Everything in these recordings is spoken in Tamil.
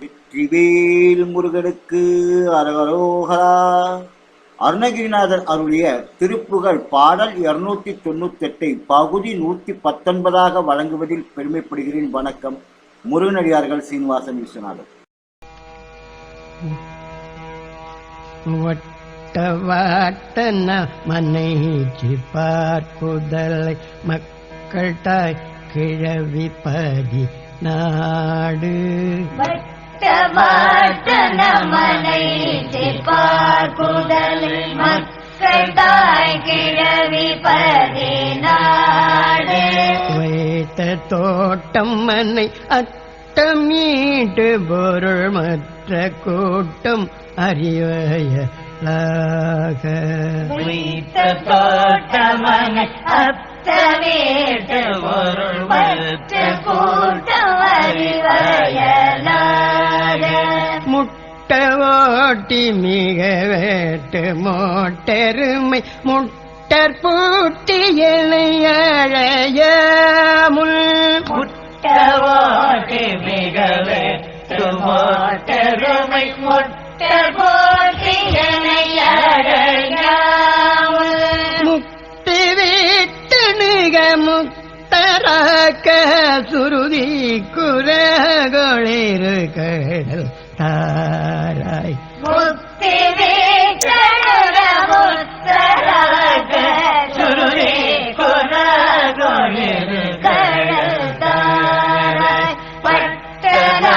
வெற்றிவேல் முருகனுக்கு அரகரோகரா அருணகிரிநாதர் அருளிய திருப்புகழ் பாடல் இருநூத்தி தொண்ணூத்தி எட்டை பகுதி நூத்தி பத்தொன்பதாக வழங்குவதில் பெருமைப்படுகிறேன். வணக்கம். முருகனடியார்கள் சீனிவாசன் விஸ்வநாதன் வட்ட வாட்டன மனைச்சி பார்க்குதலை மக்கள் தாய் கிழவி பதி நாடு வட்டவாட்டன மனை பார்க்குதல் மக்கள் தாய் கிழவி பதினாடு வைத்த தோட்டம் மனை அட்டமீட்டு பொருள் மற்ற கூட்டம் வைத்த தோட்டமனை அத்த வீட்டு பொருள் மற்ற கூட்டம் அறிவயலாக. முட்ட ஓட்டி மிக வேட்டு மோட்டெருமை. முட்டற் பூட்டி இளையழையாமுள் முட்டவோட்டு மிகவே சுமோட்டருமை முட்ட போட்டியனை அடையாமல் முக்தி வீட்டு நிக முக்தி வீட்டனுர சுருதி குரகொளிரு கடல் தாராய். பட்டனா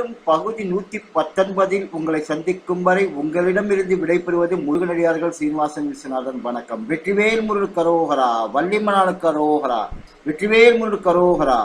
மீண்டும் பகுதி நூத்தி பத்தொன்பதில் உங்களை சந்திக்கும் வரை உங்களிடமிருந்து விடைபெறுவது முருகனடியார்கள் சீனிவாசன் விஸ்வநாதன். வணக்கம். வெற்றிவேல் முருள் கரோகரா வள்ளிமணாளு கரோகரா வெற்றிவேல் முருள் கரோகரா.